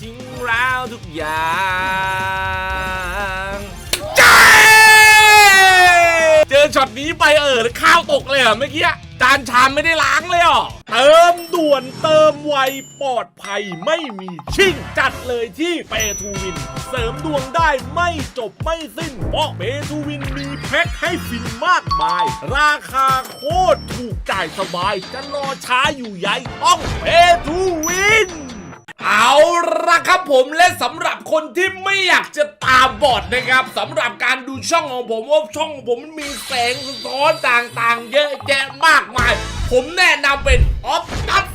ทิ้งร้าวทุกอย่างเจ๊เจอช็อตนี้ไปเออข้าวตกเลยเหรอะเมื่อกี้จานชามไม่ได้ล้างเลยเหรอะเติมด่วนเติมไวปลอดภัยไม่มีชิ่งจัดเลยที่เปทูวิน เสริมดวงได้ไม่จบไม่สิ้น เพราะเปทูวินมีแพ็คให้ฟินมากมาย ราคาโคตรถูกจ่ายสบายจะรอช้าอยู่ใหญ่ต้องเปทูวินเอาละครับ ผมและสำหรับคนที่ไม่อยากจะตาบอดนะครับสำหรับการดูช่องของผมว่าช่องของผมมันมีแสงสะท้อนต่างๆ เยอะแยะมากมาย ผมแนะนำเป็นออฟตัส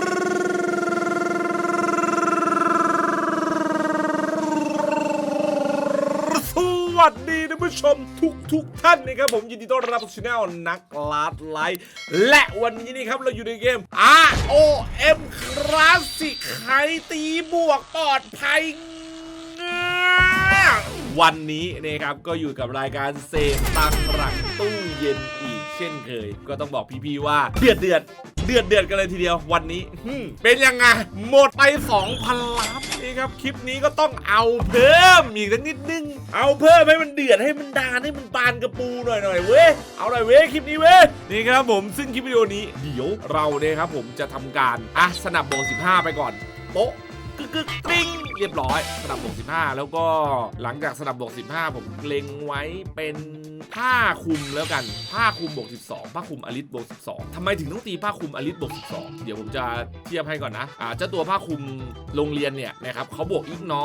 ส ผู้ชมทุกทุกๆท่านนะครับผมยินดีต้อนรับสู่ช่องนักลาดไลท์และวันนี้นี่ครับเราอยู่ในเกม ROM Classic ใครตีบวกปลอดภัยวันนี้นะครับก็อยู่กับรายการเซฟตังหลังตู้เย็นอีกเช่นเคย ก็ต้องบอกพี่ๆว่าเดือดเดือด ดือดเดือดกันเลยทีเดียววันนี้หึ่มเป็นยังไงหมดไป2,000ล้านนี่ครับคลิปนี้ก็ต้องเอาเพิ่มอีกสักนิดนึงเอาเพิ่มให้มันเดือดให้มันดานให้มันปานกระปูหน่อยหน่อยๆเว้ยเอาหน่อยเว้ยคลิปนี้เว้ยนี่ครับผมซึ่งคลิปวิดีโอนี้เดี๋ยวเราเนี่ยครับผมจะทำการอะสนับโบ15 ไปก่อนโป๊ะ กึกกึกกริ้งเรียบร้อยสนับบวก15 แล้วก็หลังจากสนับบวก15 ผมเล็งไว้เป็นผ้าคลุมแล้วกันผ้าคลุมบวก12ผ้าคลุมอลิสบวก12ทำไมถึงต้องตีผ้าคลุมอลิสบวก12 เดี๋ยวผมจะเทียบให้ก่อนนะอ่าเจ้าตัวผ้าคลุมโรงเรียนเนี่ยนะครับเขาบวกอีกนอ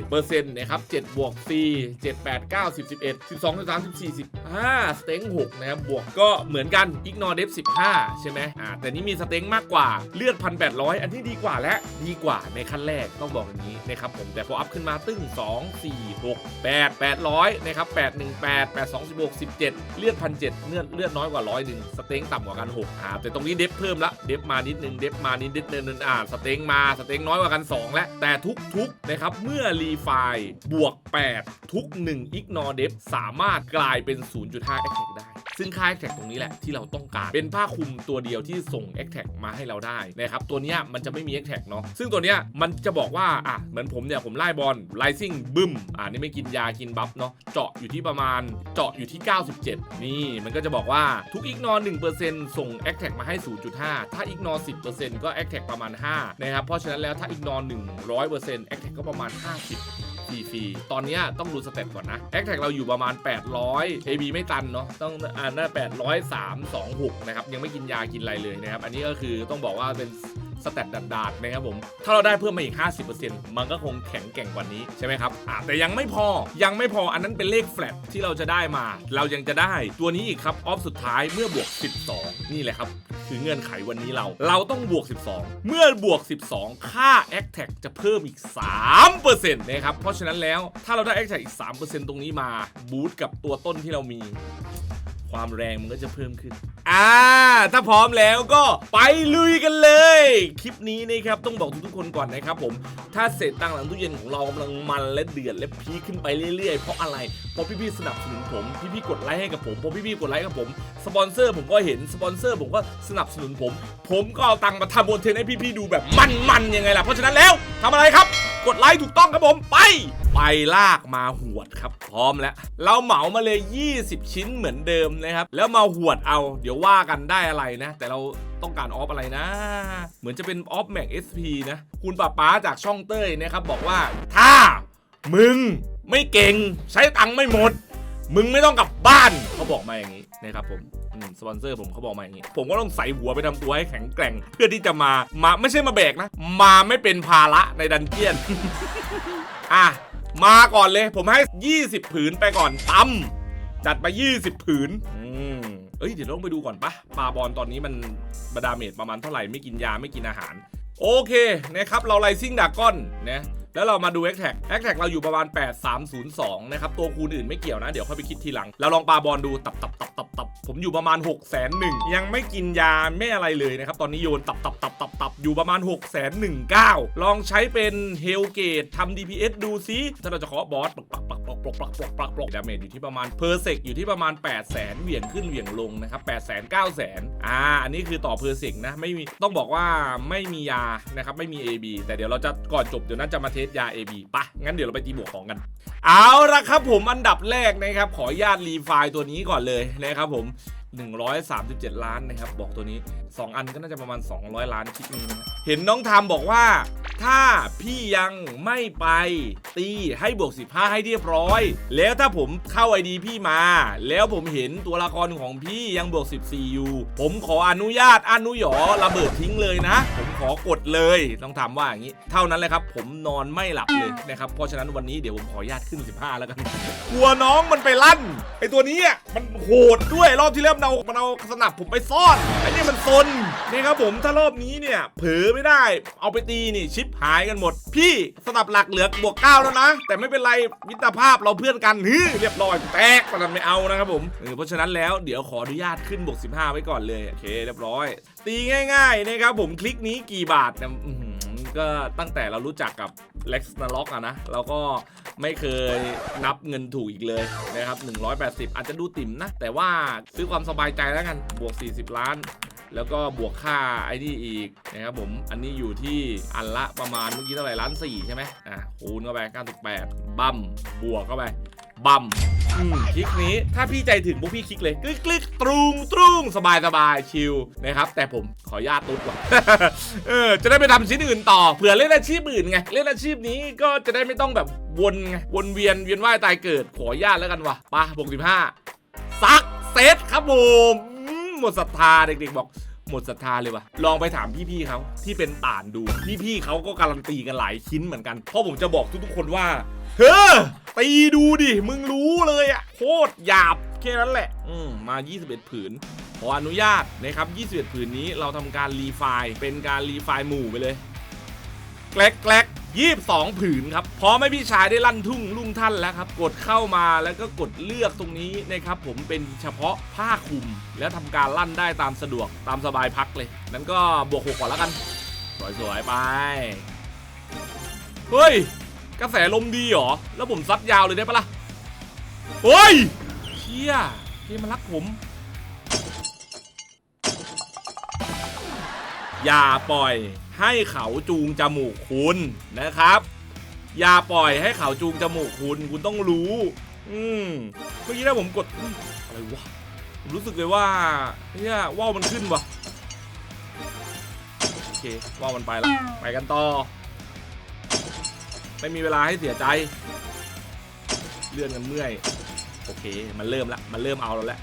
7%นะครับ7บวก4 7 8 9 10 11 12 13 14 15สเต็ง6นะครับบวกก็เหมือนกันอีกนอเดฟ15 ใช่ไหมอ่าแต่นี่มีสเต็งมากกว่าเลือด 1,800 อันที่ดีกว่าและดีกว่าในขั้นแรกต้องบอกอย่างนี้นะครับผมแต่พออัพขึ้นมาตึ้ง 2 4 6 8 800นะครับ8 1 8 8 2 16 17 เลือด1,700เลือดเลือดน้อยกว่าร้อยหนึ่งสเต็งต่ำกว่ากัน6อ่าแต่ตรงนี้เดฟเพิ่มละเดฟมานิดนึงเดฟมานิดนิดนึงอ่าสเต็งมาสเต็งน้อยกว่ากัน 2 แล้วแต่ทุกๆนะครับเมื่อรีไฟล์บวก 8 ทุก1 ignore def สามารถกลายเป็น 0.5 attack ได้ ซึ่งค่า attack ตรงนี้แหละที่เราต้องการ เป็นผ้าคลุมตัวเดียวที่ส่ง attack มาให้เราได้นะครับ ตัวนี้มันจะไม่มี attack เนาะซึ่งตัวนี้มันจะบอกว่าอะเหมือนผมเนี่ยผมไล่บอลไลซิ่งบึ้มอ่านี่ไม่กินยากินบัฟเนาะเจาะอยู่ที่ประมาณเจาะอยู่ที่ 97 นี่มันก็จะบอกว่าทุก ignore 1%ส่ง attack มาให้ 0.5 ถ้า ignore 10%ก็ attack ประมาณ 5 นะครับเพราะฉะนั้นแล้วถ้า ignore 100% attack ก็ประมาณ 50ฟรีๆตอนนี้ต้องดูสเต็ปก่อนนะแอคแท็กเราอยู่ประมาณ 800 AB ไม่ตันเนาะต้องอ่าน่า803 2 6 นะครับ ยังไม่กินยากินอะไรเลยนะครับ อันนี้ก็คือต้องบอกว่าเป็น สเตตดาดๆนะครับผม ถ้าเราได้เพิ่มมาอีก 50%มันก็คงแข็งแกร่งกว่านี้ใช่ไหมครับอ่าแต่ยังไม่พอยังไม่พออันนั้นเป็นเลขแฟลตที่เราจะได้มา เรายังจะได้ตัวนี้อีกครับออฟสุดท้ายเมื่อบวก 12 นี่แหละครับคือเงื่อนไขวันนี้เรา เราต้องบวก 12 เมื่อบวก 12 ค่า a c t a c จะเพิ่มอีก 3%นะครับเพราะฉะนั้นแล้วถ้าเราได้ a c t a c อีก 3%ตรงนี้มาบูตกับตัวต้นที่เรามี ความแรงมันก็จะเพิ่มขึ้น อ่า ถ้าพร้อมแล้วก็ไปลุยกันเลย คลิปนี้นะครับต้องบอกทุกๆคนก่อนนะครับผม ถ้าเศษตังค์หลังตู้เย็นของเรากำลังมันและเดือดและพีคขึ้นไปเรื่อยๆ เพราะอะไร เพราะพี่ๆสนับสนุนผม พี่ๆกดไลค์ให้กับผมเพราะพี่ๆกดไลค์กับผม สปอนเซอร์ผมก็เห็น สปอนเซอร์ผมก็สนับสนุนผม ผมก็เอาตังค์มาทำบนเทนให้พี่ๆดูแบบมันๆยังไงล่ะ เพราะฉะนั้นแล้วทำอะไรครับ กดไลค์ถูกต้องครับผม ไป ไปลากมาหวดครับพร้อมแล้ว เราเหมามาเลย 20 ชิ้นเหมือนเดิมนะครับ แล้วมาหวดเอา เดี๋ยวว่ากันได้อะไรนะ แต่เราต้องการออฟอะไรนะ เหมือนจะเป็นออฟแม็กเอสพีนะ คุณป้าป๊าจากช่องเต้ยนะครับบอกว่า ถ้ามึงไม่เก่งใช้ตังค์ไม่หมด มึงไม่ต้องกลับบ้านเขาบอกมาอย่างนี้นะครับผมสปอนเซอร์ผมเขาบอกมาอย่างนี้ ผมก็ต้องใส่หัวไปทำตัวให้แข็งแกร่ง เพื่อที่จะมามาไม่ใช่มาแบกนะ มาไม่เป็นภาระในดันเจียน อะ มาก่อนเลย ผมให้ 20 ผืนไปก่อนตั้มจัดไป 20 ผืนอืมเอ้ยเดี๋ยวต้องไปดูก่อนปะปลาบอลตอนนี้มันบาดาเมจประมาณเท่าไหร่ไม่กินยาไม่กินอาหาร โอเคนะครับเราไลซิ่งดากอนนะแล้วเรามาดูแอคแท็กแอคแท็กเราอยู่ประมาณ 8302 นะครับ ตัวคูณอื่นไม่เกี่ยวนะ เดี๋ยวค่อยไปคิดทีหลัง เราลองปาบอลดูตับตับตับตับตับผมอยู่ประมาณ6กแสนหนึ่งยังไม่กินยาไม่อะไรเลยนะครับ ตอนนี้โยนตับตับตับตับตับอยู่ประมาณ6กแสนหนึ่งเก้าลองใช้เป็นเฮลเกตทำ DPS ดูซิถ้าเราจะเคาะบอสปักปักปัก ปลกปลกปลักปลักปลักปลักดาเมจอยู่ที่ประมาณเพอร์เซกอยู่ที่ประมาณ 8 0 0แสนเหวี่ยงขึ้นเหวี่ยงลงนะครับ8 0 0แสน9 0 0แสนอ่าอันนี้คือต่อเพอร์เซกนะไม่มีต้องบอกว่าไม่มียานะครับไม่มี AB แต่เดี๋ยวเราจะก่อนจบเดี๋ยวน่าจะมาเทสยา AB ปะงั้นเดี๋ยวเราไปตีบวกของกัน เอาละครับผมอันดับแรกนะครับขออนุญาตรีไฟล์ตัวนี้ก่อนเลยนะครับผม 137 ล้านนะครับ บอกตัวนี้ 2 อันก็น่าจะประมาณ 200 ล้านคลิปนี้นะเห็นน้องทามบอกว่า ถ้าพี่ยังไม่ไปตีให้บวก 15 ให้เรียบร้อย แล้วถ้าผมเข้าไอดีพี่มา แล้วผมเห็นตัวละครของพี่ยังบวก 14 อยู่ ผมขออนุญาตอนุหยอระเบิดทิ้งเลยนะ ผมขอกดเลยต้องถามว่าอย่างนี้ เท่านั้นเลยครับ ผมนอนไม่หลับเลยนะครับเพราะฉะนั้นวันนี้เดี๋ยวผมขออนุญาตขึ้น 15 แล้วกันกลัวน้องมันไปลั่นไอตัวนี้มันโหดด้วยรอบที่แล้วมันเอามันเอาสนับผมไปซ่อนไอ้นี่มันซนนะครับผมถ้ารอบนี้เนี่ยเผลอไม่ได้ เอาไปตีนี่ชิปหายกันหมด พี่สนับหลักเหลือบวกเก้าแล้วนะ แต่ไม่เป็นไรมิตรภาพเราเพื่อนกันฮึเรียบร้อยแตกมันไม่เอานะครับผมเพราะฉะนั้นแล้วเดี๋ยวขออนุญาตขึ้นบวก15 ไว้ก่อนเลยโอเคเรียบร้อย ตีง่ายๆนะครับผมคลิกนี้กี่บาทเนี่ย ก็ตั้งแต่เรารู้จักกับ Lex n a l o c อกอะนะเราก็ไม่เคยนับเงินถูกอีกเลยนะครับ 180 อาจจะดูติ่มนะ แต่ว่าซื้อความสบายใจแล้วกัน บวก 40 ล้าน แล้วก็บวกค่าไอ้นี่อีกนะครับผม อันนี้อยู่ที่อันละประมาณเมื่อกี้เท่าไหร่ล้านสี่ใช่ไหมอะคูณเข้าไป 98 บัมบวกเข้าไป บัมอืมคลิกนี้ถ้าพี่ใจถึงพวกพี่คลิกเลยกลิกกลิกตรุงตรุงสบายสบายชิลนะครับ แต่ผมขอญาตตุ๊ดว่ะเออจะได้ไปทำชิ้นอื่นต่อเผื่อเล่นอาชีพอื่นไงเล่นอาชีพนี้ก็จะได้ไม่ต้องแบบวนไงวนเวียนเวียนว่ายตายเกิด ขอญาตแล้วกันว่ะปะบวกสิบห้าซักเซตครับผมมหมดศรัทธาเด็กๆบอก หมดศรัทธาเลยว่ะ ลองไปถามพี่ๆเขาที่เป็นป่านดู พี่ๆเขาก็การันตีกันหลายชิ้นเหมือนกัน เพราะผมจะบอกทุกๆคนว่า เฮ้อตีดูดิ มึงรู้เลยอะโคตรหยาบแค่นั้นแหละ อืมมา 21 ผืน ขออนุญาตนะครับ 21 ผืนนี้เราทำการรีไฟล์เป็นการรีไฟล์หมู่ไปเลย แกลกแกลกยี่สองผืนครับพร้อมให้พี่ชายได้ลั่นทุ่งลุ่งท่านแล้วครับ กดเข้ามาแล้วก็กดเลือกตรงนี้นะครับ ผมเป็นเฉพาะผ้าคลุม แล้วทำการลั่นได้ตามสะดวกตามสบายพักเลยนั้นก็บวกหกก่อนแล้วกัน สวยๆไป เฮ้ย กระแสลมดีหรอ แล้วผมซัดยาวเลยได้ปะล่ะเฮ้ยเชี่ยเกมมันรักผม อย่าปล่อยให้เขาจูงจมูกคุณนะครับ อย่าปล่อยให้เขาจูงจมูกคุณคุณต้องรู้ อืมเมื่อกี้ถ้าผมกดอะไรวะผมรู้สึกเลยว่าเนี่ยว่าวมันขึ้นวะโอเคว่าวมันไปละไปกันต่อ ไม่มีเวลาให้เสียใจ เลื่อนกันเมื่อย โอเค มันเริ่มละมันเริ่มเอาแล้วแหละ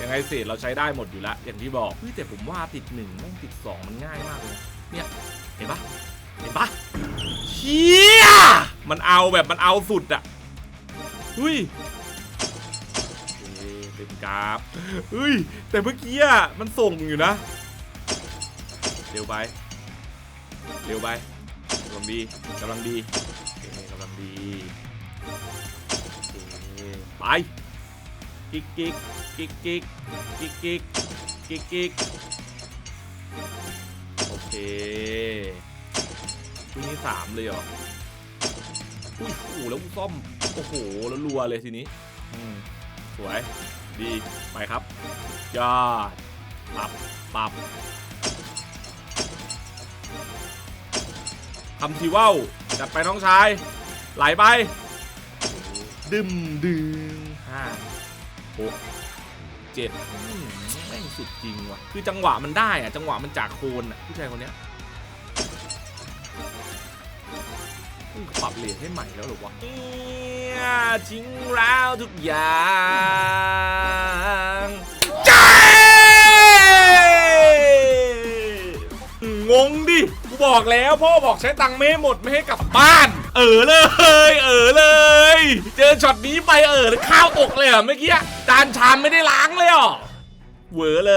ยังไงเศษเราใช้ได้หมดอยู่แล้วอย่างที่บอกเฮ้ยแต่ผมว่าติดหนึ่งแม่งติดสองมันง่ายมากเลยเนี่ยเห็นปะเห็นปะเชี่ยมันเอาแบบมันเอาสุดอะเฮ้ยเต็มกราฟเฮ้ยแต่เมื่อกี้อะมันส่งอยู่นะ เร็วไป เร็วไปกำลังดีกำลังดีกำลังดีไปกิ๊กกิ๊ก กิ๊กกิ๊กกิ๊กกิ๊กกิ๊กกิ๊กโอเคชุดนี้สามเลยเหรออุ้ยโอ้โหแล้วซ่อม โอ้โห แล้วรัวเลยทีนี้อืมสวย ดี ไปครับ ยอดปรับปรับทำทีว่าวจัดไปน้องชาย ไหลไป ดึมดึมห้าหก เจ็ดอืมแม่งสุดจริงว่ะ คือจังหวะมันได้อะจังหวะมันจากโคนอะผู้ชายคนเนี้ยปรับเลทให้ใหม่แล้วหรอวะทิ้งแล้วทุกอย่างใจงงดิ กูบอกแล้วพ่อบอกใช้ตังค์ไม่หมดไม่ให้กลับบ้าน เออเลย เออเลย เจอช็อตนี้ไปเออแล้วข้าวตกเลยอะเมื่อกี้จานชามไม่ได้ล้างเลยอะเหวอเล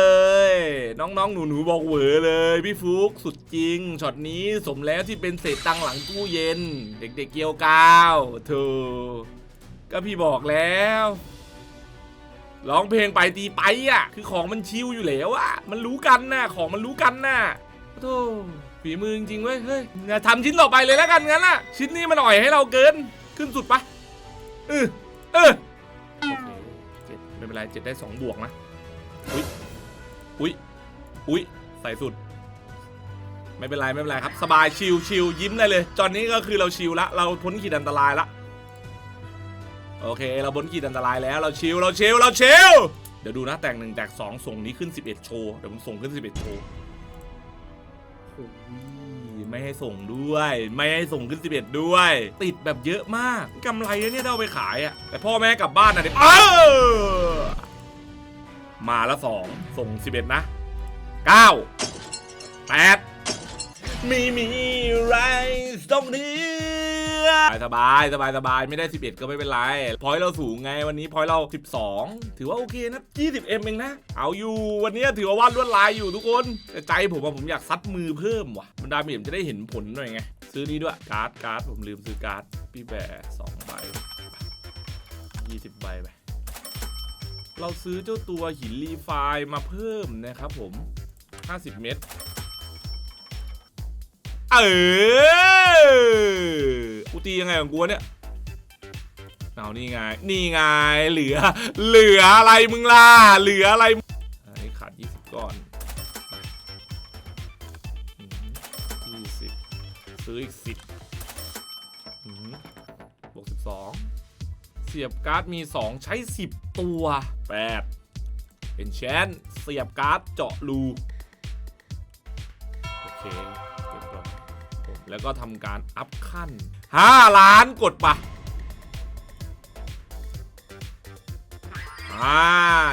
ย น้องๆ หนูๆ บอกเหวอเลย พี่ฟุกสุดจริงช็อตนี้สมแล้วที่เป็นเศษตังหลังตู้เย็น เด็กๆเกียวกาวโธ่ก็พี่บอกแล้วร้องเพลงไปตีไปอะ คือของมันชิวอยู่แล้วอะ มันรู้กันน่ะ ของมันรู้กันน่ะโธ่ ฝีมือจริงๆเว้ยเฮ้ยงั้นทำชิ้นต่อไปเลยแล้วกันงั้นน่ะ ชิ้นนี้มันอ่อยให้เราเกินขึ้นสุดปะเออเออโอเคเจ็ดไม่เป็นไรเจ็ดได้สองบวกนะอุ้ยอุ้ยอุ้ยใส่สุด ไม่เป็นไรไม่เป็นไรครับ สบายชิลชิลยิ้มได้เลย ตอนนี้ก็คือเราชิลละเราพ้นขีดอันตรายละโอเค เราพ้นขีดอันตรายแล้วเราชิลเราชิลเราชิลเดี๋ยวดูนะแต่งหนึ่งแตกสองส่งนี้ขึ้น 11 โชว์เดี๋ยวผมส่งขึ้น 11 โชว์โอ้ย ไม่ให้ส่งด้วย ไม่ให้ส่งขึ้น 11 ด้วย ติดแบบเยอะมากกำไรเนี่ยได้เอาไปขายอะแต่พ่อแม่กลับบ้านนะเด็กเออมาละสองส่ง 11 นะ 9 8มีมีไรตรงนี้ สบายสบายสบายไม่ได้ 11 ก็ไม่เป็นไร พอยต์เราสูงไงวันนี้พอยต์เรา 12 ถือว่าโอเคนะ20 m เองนะ เอาอยู่วันนี้ถือว่าวาดลวดลายอยู่ทุกคนแต่ใจผมอะผมอยากซัดมือเพิ่มว่ะมันดาเมจจะได้เห็นผลหน่อยไง ซื้อนี้ด้วยการ์ดการ์ดผมลืมซื้อการ์ดพี่แบร์สองใบ20ใบไปเราซื้อเจ้าตัวหินรีไฟล์มาเพิ่มนะครับผม 50 เม็ดเออกูตียังไง ของกูวเนี่ยเอานี่ไง นี่ไง เหลือ เหลืออะไรมึงล่ะ เหลืออะไรอันนี้ขาด20ก้อนยี่สิบซื้ออีก10อืมบวก12เสียบการ์ดมี 2 ใช้ 10 ตัว 8 เป็นแชนเสียบการ์ดเจาะรู โอเค แล้วก็ทำการอัพขั้น 5 ล้านกดปะอ่า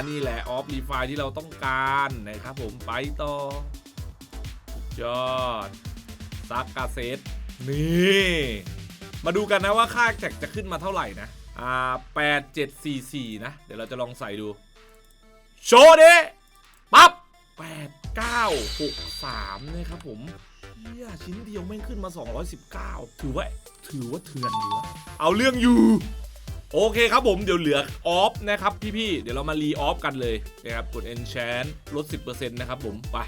นี่แหละ ออฟรีไฟที่เราต้องการนะครับผมไปต่อยอดซักกาเซตนี่ มาดูกันนะว่าค่าแท็กจะขึ้นมาเท่าไหร่นะ อ่า8744นะ เดี๋ยวเราจะลองใส่ดู โชว์ดิปั๊บ8 9 6 3นะครับผม เฮียชิ้นเดียวแม่งขึ้นมา 219 ถือว่าถือว่าเถื่อนอยู่อะเอาเรื่องอยู่โอเคครับผมเดี๋ยวเหลือออฟนะครับพี่ๆเดี๋ยวเรามารีออฟกันเลยนะครับกด enchant ลด 10%นะครับผมไป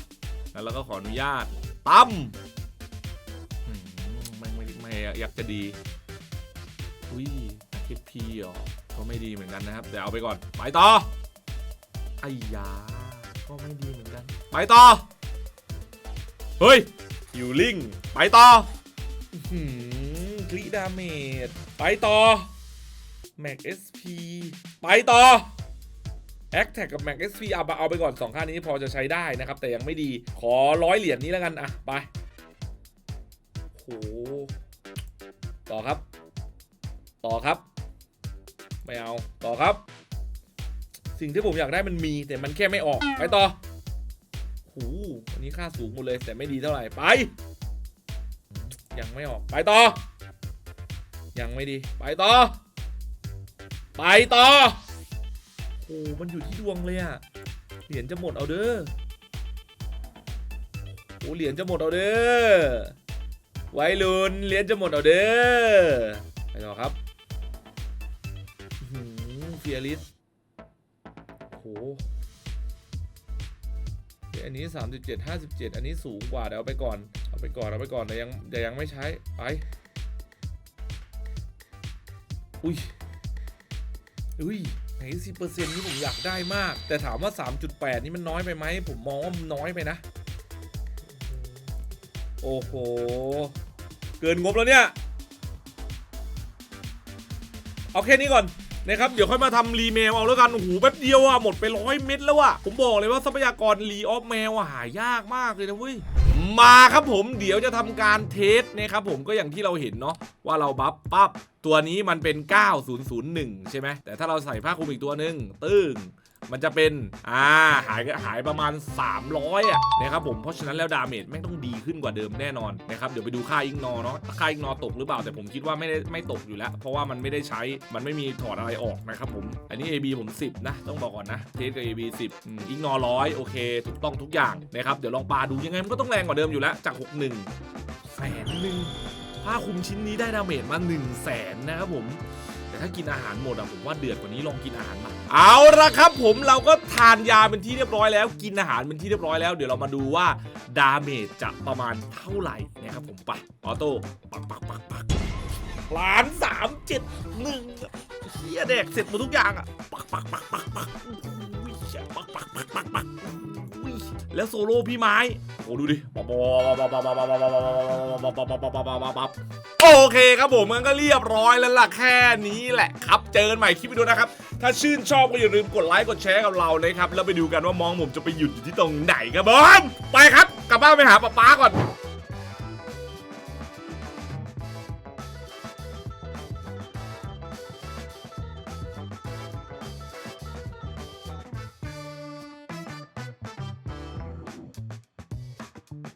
แล้วเราก็ขออนุญาตตั้มอืมไม่ไม่ไม่อยากจะดีอุ้ยคิดพีเหรอก็ไม่ดีเหมือนกันนะครับเดี๋ยวเอาไปก่อนไปต่อไอ้ยาก็ไม่ดีเหมือนกันไปต่อเฮ้ย ฮิวลิงไปต่ออื้อหือกริดาเมจไปต่อแม็ก SP ไปต่อแอคแท็กกับแม็ก SP เอาไปเอาไปก่อนสองค่านี้พอจะใช้ได้นะครับ แต่ยังไม่ดีขอร้อยเหรียญนี้แล้วกัน อะ ไปโหต่อครับ ต่อครับ ไม่เอา ต่อครับ สิ่งที่ผมอยากได้มันมีแต่มันแค่ไม่ออก ไปต่อ หอันนี้ค่าสูงหมดเลยแต่ไม่ดีเท่าไหร่ไป ยังไม่ออกไปต่อ ยังไม่ดีไปต่อ ไปต่อโอ้มันอยู่ที่ดวงเลยอะเหรียญจะหมดเอาเด้อโอ้เหรียญจะหมดเอาเด้อไวรุนเหรียญจะหมดเอาเด้อไปต่อครับเฟียริสโหเดี๋ยว อันนี้ 37 57 อันนี้สูงกว่าเดี๋ยวเอาไปก่อน เอาไปก่อนเอาไปก่อนแต่ยังแต่ยังไม่ใช้ ไป อุ้ย อุ้ยไหนสิเปอร์เซ็นต์นี่ผมอยากได้มาก แต่ถามว่า 3.8 นี่มันน้อยไปไหม ผมมองว่ามันน้อยไปนะ โอ้โห เกินงบแล้วเนี่ย เอาแค่นี้ก่อน นะครับ เดี๋ยวค่อยมาทำรีเมลเอาแล้วกัน โอ้โห แป๊บเดียวอะหมดไปร้อยเม็ดแล้วอะผมบอกเลยว่าทรัพยากรรีออฟแมวอะหายากมากเลยนะเว้ยมาครับผมเดี๋ยวจะทำการเทสนะครับผมก็อย่างที่เราเห็นเนาะว่าเราบัฟปั๊บตัวนี้มันเป็น 9001 ใช่ไหมแต่ถ้าเราใส่ผ้าคลุมอีกตัวหนึ่งตึ้ง มันจะเป็นอ่าหายหายประมาณ 300อะนะครับผมเพราะฉะนั้นแล้วดาเมจแม่งต้องดีขึ้นกว่าเดิมแน่นอนนะครับเดี๋ยวไปดูค่าอิงนอเนาะค่าอิงนอตกหรือเปล่าแต่ผมคิดว่าไม่ได้ไม่ตกอยู่แล้ว เพราะว่ามันไม่ได้ใช้มันไม่มีถอดอะไรออกนะครับผมอันนี้ AB ผม 10 นะ ต้องบอกก่อนนะเทสกับ AB 10อืมอิงนอร้อยโอเค ถูกต้องทุกอย่างนะครับเดี๋ยวลองปาดูยังไงมันก็ต้องแรงกว่าเดิมอยู่แล้วจาก 61แสนหนึ่งผ้าคลุมชิ้นนี้ได้ดาเมจมา1 0 0 0 0แสนนะครับผม แต่ถ้ากินอาหารหมดอะผมว่าเดือดกว่านี้ลองกินอาหารมาเอาละครับ ผมเราก็ทานยาเป็นที่เรียบร้อยแล้ว กินอาหารเป็นที่เรียบร้อยแล้วเดี๋ยวเรามาดูว่าดาเมจจะประมาณเท่าไหร่นะครับผมไปออโต้ปักปักปักปักล้านสามเจ็ดหนึ่งเฮียแดกเสร็จหมดทุกอย่างอะปักปักปักปักปักปักปักปักปักปักอุ้ย แล้วโซโล่พี่ไม้โอ้ดูดิโอเคครับผมมันก็เรียบร้อยแล้วล่ะแค่นี้แหละครับ เจอกันใหม่คลิปวิดีโอนะครับ ถ้าชื่นชอบก็อย่าลืมกดไลค์กดแชร์กับเรานะครับ แล้วไปดูกันว่ามองผมจะไปหยุดอยู่ที่ตรงไหนครับผมไปครับ กลับบ้านไปหาป้าป้าก่อน